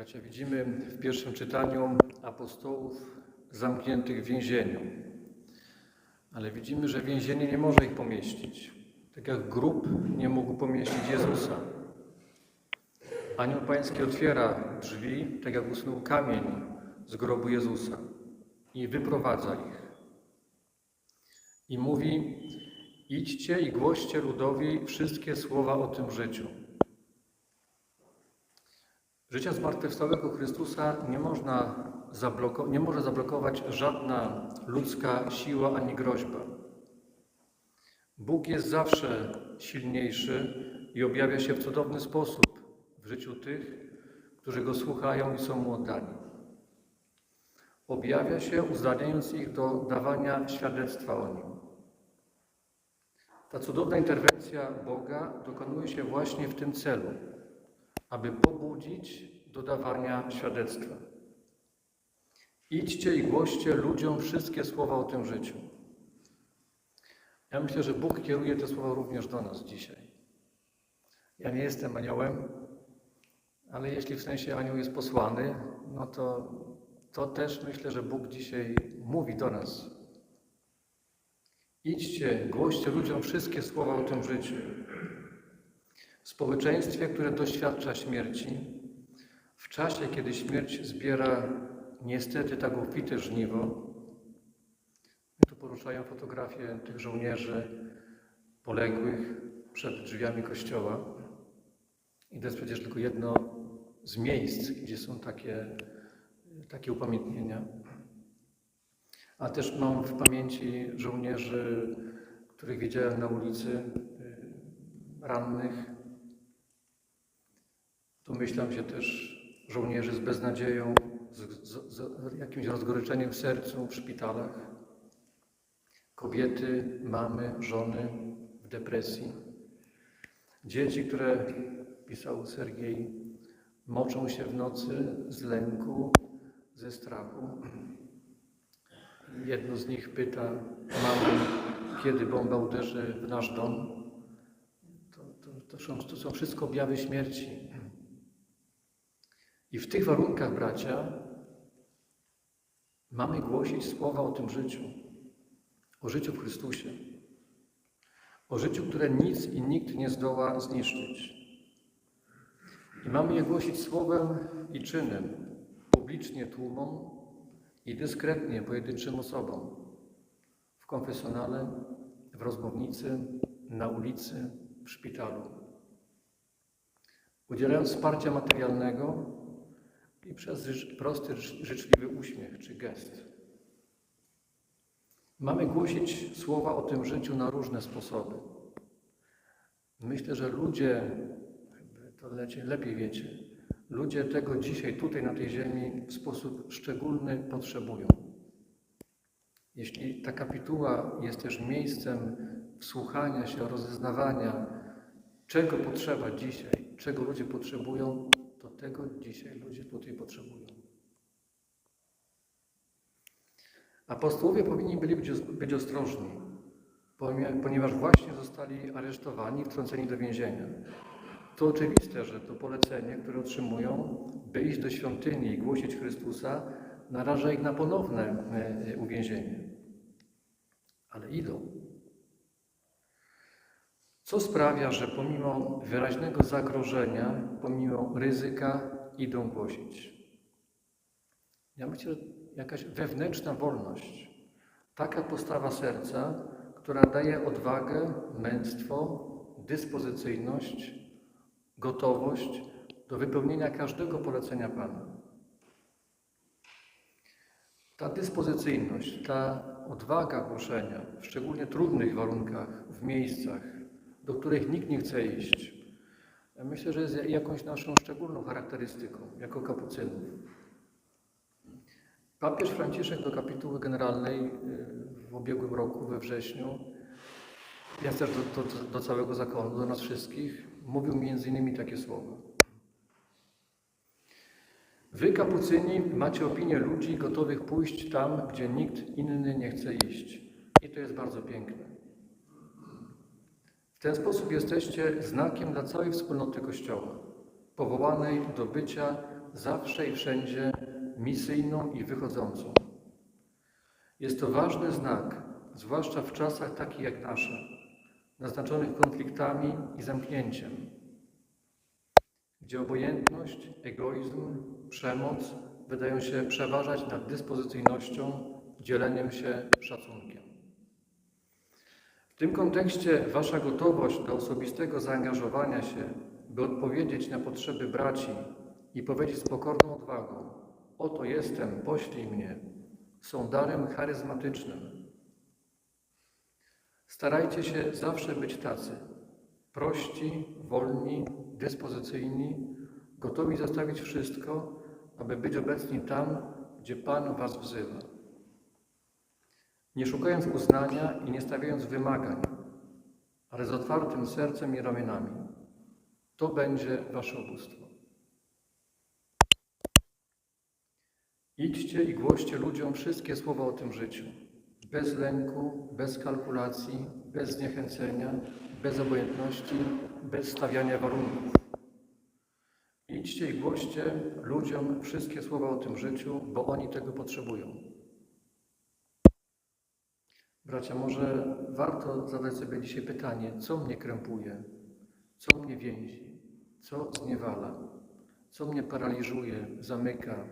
Bracia, widzimy w pierwszym czytaniu apostołów zamkniętych w więzieniu. Ale widzimy, że więzienie nie może ich pomieścić. Tak jak grób nie mógł pomieścić Jezusa. Anioł Pański otwiera drzwi, tak jak usunął kamień z grobu Jezusa i wyprowadza ich. I mówi: Idźcie i głoście ludowi wszystkie słowa o tym życiu. Życia zmartwychwstałego Chrystusa nie, można nie może zablokować żadna ludzka siła ani groźba. Bóg jest zawsze silniejszy i objawia się w cudowny sposób w życiu tych, którzy Go słuchają i są Mu oddani. Objawia się, uzdalniając ich do dawania świadectwa o Nim. Ta cudowna interwencja Boga dokonuje się właśnie w tym celu, aby pobudzić do dawania świadectwa. Idźcie i głoście ludziom wszystkie słowa o tym życiu. Ja myślę, że Bóg kieruje te słowa również do nas dzisiaj. Ja nie jestem aniołem, ale jeśli w sensie anioł jest posłany, no to, to też myślę, że Bóg dzisiaj mówi do nas. Idźcie, głoście ludziom wszystkie słowa o tym życiu. Społeczeństwie, które doświadcza śmierci, w czasie, kiedy śmierć zbiera niestety tak obfite żniwo, tu poruszają fotografie tych żołnierzy poległych przed drzwiami kościoła. I to jest przecież tylko jedno z miejsc, gdzie są takie, takie upamiętnienia. A też mam w pamięci żołnierzy, których widziałem na ulicy, y, rannych. Tu myślam się też żołnierzy z beznadzieją, z, z, z jakimś rozgoryczeniem w sercu w szpitalach. Kobiety, mamy, żony w depresji. Dzieci, które, pisał Sergiej, moczą się w nocy z lęku, ze strachu. Jedno z nich pyta mamy, kiedy bomba uderzy w nasz dom. To, to, to, są, to są wszystko objawy śmierci. I w tych warunkach, bracia, mamy głosić słowa o tym życiu, o życiu w Chrystusie, o życiu, które nic i nikt nie zdoła zniszczyć. I mamy je głosić słowem i czynem, publicznie tłumom i dyskretnie pojedynczym osobom, w konfesjonale, w rozmownicy, na ulicy, w szpitalu. Udzielając wsparcia materialnego i przez prosty, życz- życzliwy uśmiech czy gest. Mamy głosić słowa o tym życiu na różne sposoby. Myślę, że ludzie, to lepiej wiecie, ludzie tego dzisiaj, tutaj na tej ziemi w sposób szczególny potrzebują. Jeśli ta kapituła jest też miejscem wsłuchania się, rozeznawania, czego potrzeba dzisiaj, czego ludzie potrzebują, to tego dzisiaj ludzie tutaj potrzebują. Apostołowie powinni byli być, być ostrożni, ponieważ właśnie zostali aresztowani, wtrąceni do więzienia. To oczywiste, że to polecenie, które otrzymują, by iść do świątyni i głosić Chrystusa, naraża ich na ponowne e, uwięzienie. Ale idą. Co sprawia, że pomimo wyraźnego zagrożenia, pomimo ryzyka, idą głosić? Ja myślę, że jakaś wewnętrzna wolność, taka postawa serca, która daje odwagę, męstwo, dyspozycyjność, gotowość do wypełnienia każdego polecenia Pana. Ta dyspozycyjność, ta odwaga głoszenia w szczególnie trudnych warunkach, w miejscach, do których nikt nie chce iść, ja myślę, że jest jakąś naszą szczególną charakterystyką jako kapucynów. Papież Franciszek do kapituły generalnej y, w ubiegłym roku, we wrześniu, jest też do, do, do całego zakonu, do nas wszystkich, mówił między innymi takie słowa. Wy, kapucyni, macie opinię ludzi gotowych pójść tam, gdzie nikt inny nie chce iść. I to jest bardzo piękne. W ten sposób jesteście znakiem dla całej wspólnoty Kościoła, powołanej do bycia zawsze i wszędzie misyjną i wychodzącą. Jest to ważny znak, zwłaszcza w czasach takich jak nasze, naznaczonych konfliktami i zamknięciem, gdzie obojętność, egoizm, przemoc wydają się przeważać nad dyspozycyjnością, dzieleniem się szacunkiem. W tym kontekście Wasza gotowość do osobistego zaangażowania się, by odpowiedzieć na potrzeby braci i powiedzieć z pokorną odwagą: Oto jestem, poślij mnie, są darem charyzmatycznym. Starajcie się zawsze być tacy prości, wolni, dyspozycyjni, gotowi zostawić wszystko, aby być obecni tam, gdzie Pan Was wzywa. Nie szukając uznania i nie stawiając wymagań, ale z otwartym sercem i ramionami. To będzie Wasze ubóstwo. Idźcie i głoście ludziom wszystkie słowa o tym życiu. Bez lęku, bez kalkulacji, bez zniechęcenia, bez obojętności, bez stawiania warunków. Idźcie i głoście ludziom wszystkie słowa o tym życiu, bo oni tego potrzebują. Bracia, może warto zadać sobie dzisiaj pytanie, co mnie krępuje, co mnie więzi, co zniewala, co mnie paraliżuje, zamyka,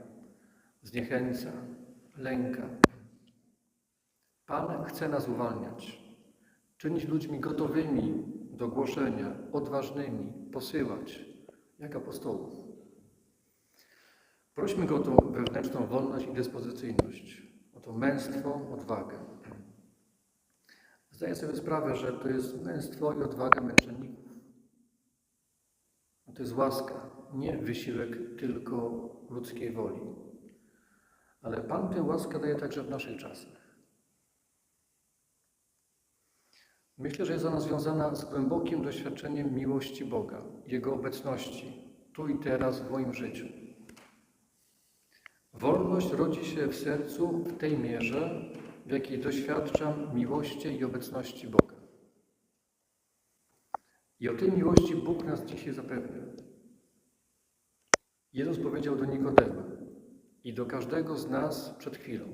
zniechęca, lęka. Pan chce nas uwalniać, czynić ludźmi gotowymi do głoszenia, odważnymi, posyłać, jak apostołów. Prośmy Go o tą wewnętrzną wolność i dyspozycyjność, o to męstwo, odwagę. Zdaję sobie sprawę, że to jest męstwo i odwaga męczenników. To jest łaska, nie wysiłek tylko ludzkiej woli. Ale Pan tę łaskę daje także w naszych czasach. Myślę, że jest ona związana z głębokim doświadczeniem miłości Boga, Jego obecności, tu i teraz w moim życiu. Wolność rodzi się w sercu w tej mierze, w jakiej doświadczam miłości i obecności Boga. I o tej miłości Bóg nas dzisiaj zapewnia. Jezus powiedział do Nikodema i do każdego z nas przed chwilą.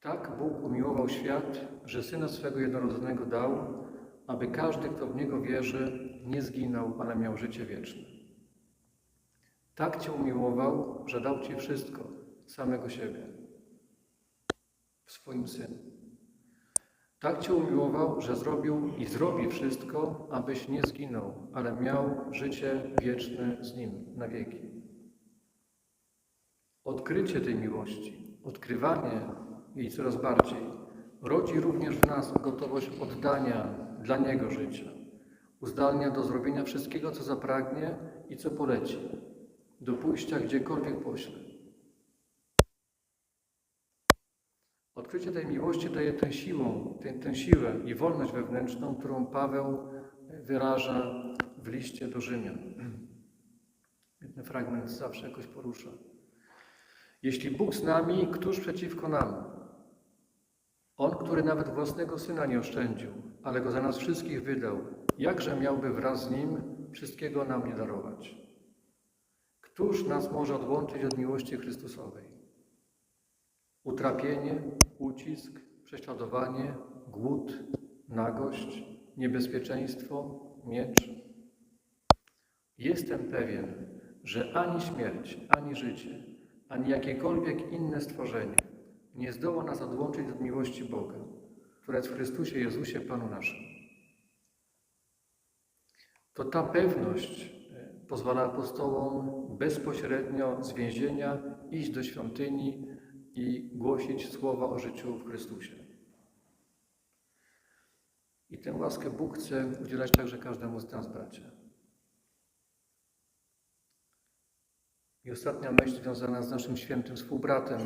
Tak Bóg umiłował świat, że Syna swego jednorodzonego dał, aby każdy, kto w Niego wierzy, nie zginął, ale miał życie wieczne. Tak Cię umiłował, że dał Ci wszystko, samego siebie, w swoim Synu. Tak Cię umiłował, że zrobił i zrobi wszystko, abyś nie zginął, ale miał życie wieczne z Nim na wieki. Odkrycie tej miłości, odkrywanie jej coraz bardziej, rodzi również w nas gotowość oddania dla Niego życia, uzdalnia do zrobienia wszystkiego, co zapragnie i co poleci, do pójścia gdziekolwiek pośle. Odkrycie tej miłości daje tę siłę, tę, tę siłę i wolność wewnętrzną, którą Paweł wyraża w liście do Rzymian. Ten fragment zawsze jakoś porusza. Jeśli Bóg z nami, któż przeciwko nam? On, który nawet własnego syna nie oszczędził, ale go za nas wszystkich wydał, jakże miałby wraz z nim wszystkiego nam nie darować? Któż nas może odłączyć od miłości Chrystusowej? Utrapienie, ucisk, prześladowanie, głód, nagość, niebezpieczeństwo, miecz. Jestem pewien, że ani śmierć, ani życie, ani jakiekolwiek inne stworzenie nie zdoła nas odłączyć od miłości Boga, która jest w Chrystusie Jezusie Panu naszym. To ta pewność e, pozwala apostołom bezpośrednio z więzienia iść do świątyni i głosić słowa o życiu w Chrystusie. I tę łaskę Bóg chce udzielać także każdemu z nas, bracia. I ostatnia myśl związana z naszym świętym współbratem,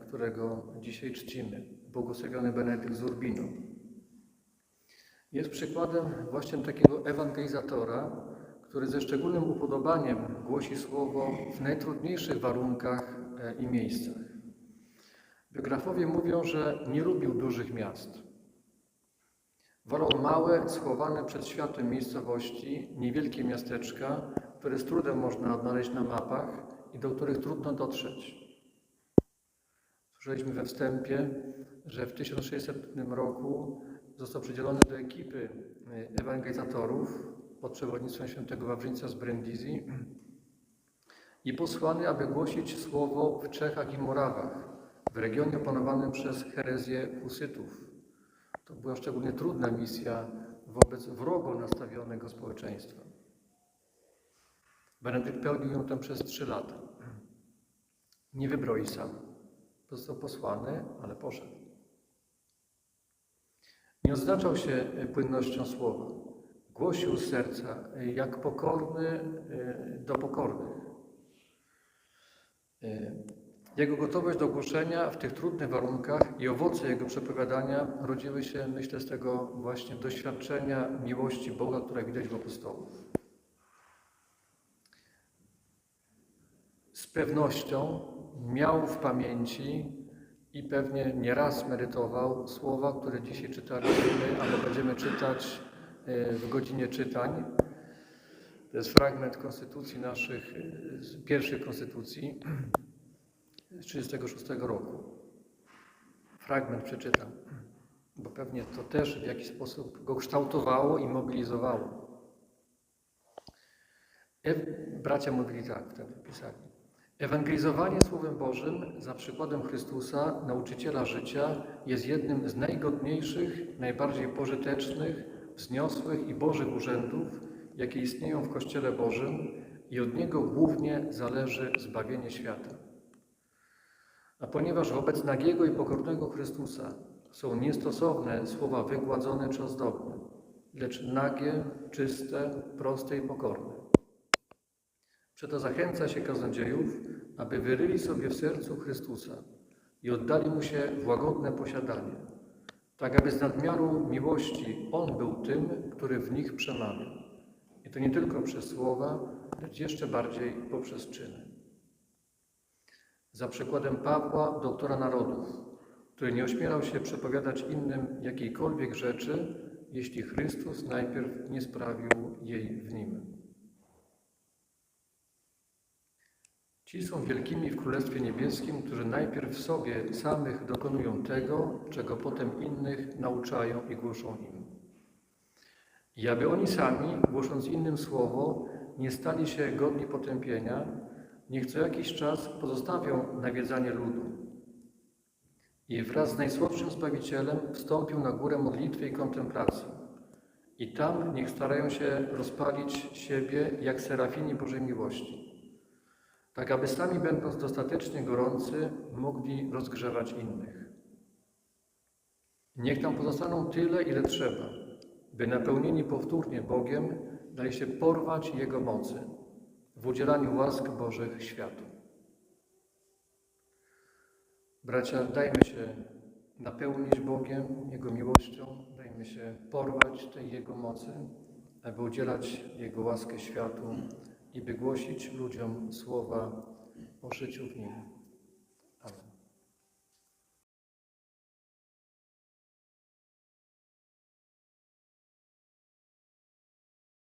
którego dzisiaj czcimy, błogosławiony Benedykt z Urbino. Jest przykładem właśnie takiego ewangelizatora, który ze szczególnym upodobaniem głosi słowo w najtrudniejszych warunkach e, i miejscach. Biografowie mówią, że nie lubił dużych miast. Wolał małe, schowane przed światłem miejscowości, niewielkie miasteczka, które z trudem można odnaleźć na mapach i do których trudno dotrzeć. Słyszeliśmy we wstępie, że w 1600 roku został przydzielony do ekipy ewangelizatorów pod przewodnictwem świętego Wawrzyńca z Brindisi i posłany, aby głosić słowo w Czechach i Morawach, w regionie opanowanym przez herezję husytów. To była szczególnie trudna misja wobec wrogo nastawionego społeczeństwa. Benedykt pełnił ją tam przez trzy lata. Nie jej sam. Został posłany, ale poszedł. Nie odznaczał się płynnością słowa. Głosił z serca, jak pokorny e, do pokornych. Jego gotowość do głoszenia w tych trudnych warunkach i owoce Jego przepowiadania rodziły się, myślę, z tego właśnie doświadczenia miłości Boga, która widać w apostołów. Z pewnością miał w pamięci i pewnie nieraz medytował słowa, które dzisiaj czytaliśmy, albo będziemy czytać e, w godzinie czytań. To jest fragment konstytucji naszych, e, z pierwszej konstytucji z 1936 roku. Fragment przeczytam, bo pewnie to też w jakiś sposób go kształtowało i mobilizowało. Bracia mówili tak wtedy, pisali. Ewangelizowanie Słowem Bożym za przykładem Chrystusa, nauczyciela życia, jest jednym z najgodniejszych, najbardziej pożytecznych, wzniosłych i bożych urzędów, jakie istnieją w Kościele Bożym i od niego głównie zależy zbawienie świata. A ponieważ wobec nagiego i pokornego Chrystusa są niestosowne słowa wygładzone czy ozdobne, lecz nagie, czyste, proste i pokorne. Przeto zachęca się kaznodziejów, aby wyryli sobie w sercu Chrystusa i oddali Mu się w łagodne posiadanie, tak aby z nadmiaru miłości On był tym, który w nich przemawia. I to nie tylko przez słowa, lecz jeszcze bardziej poprzez czyny. Za przykładem Pawła, doktora narodów, który nie ośmielał się przepowiadać innym jakiejkolwiek rzeczy, jeśli Chrystus najpierw nie sprawił jej w nim. Ci są wielkimi w Królestwie Niebieskim, którzy najpierw w sobie samych dokonują tego, czego potem innych nauczają i głoszą im. I aby oni sami, głosząc innym słowo, nie stali się godni potępienia, niech co jakiś czas pozostawią nawiedzanie ludu. I wraz z najsłodszym Zbawicielem wstąpił na górę modlitwy i kontemplacji. I tam niech starają się rozpalić siebie jak serafini Bożej miłości tak aby sami będąc dostatecznie gorący, mogli rozgrzewać innych. Niech tam pozostaną tyle, ile trzeba, by napełnieni powtórnie Bogiem dali się porwać Jego mocy w udzielaniu łask Bożych światu. Bracia, dajmy się napełnić Bogiem, Jego miłością, dajmy się porwać tej Jego mocy, aby udzielać Jego łaskę światu i by głosić ludziom słowa o życiu w Nim.